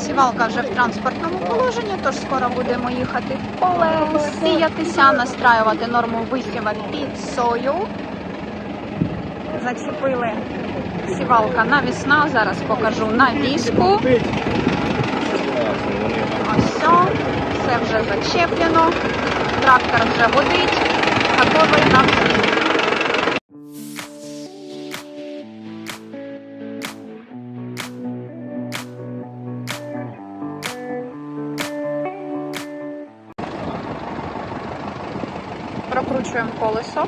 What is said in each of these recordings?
Сівалка вже в транспортному положенні, тож скоро будемо їхати в поле, сіятися, настраювати норму висіва під сою. Зачепили сівалка навісна, зараз покажу навіску. Ось все, вже зачеплено, трактор вже водить, готовий на Прокручуємо колесо.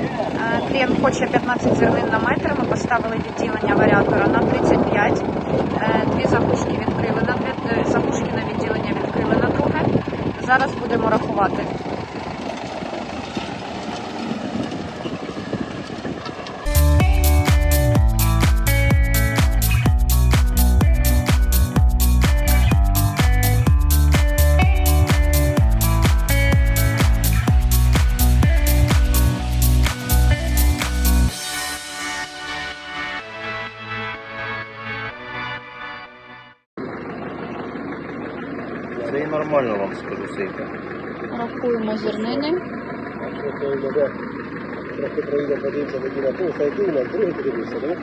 Е, Клієнт хоче 15 зернин на метр. Ми поставили відділення варіатора на 35. Е, Дві запушки відкрили на е, на відділення відкрили на друге. Зараз будемо рахувати. Це і нормально вам скажу сейка. Рахуємо зернини. Трохи проїде, подивиться, тоді на ту, сайти, на другий подивився, так?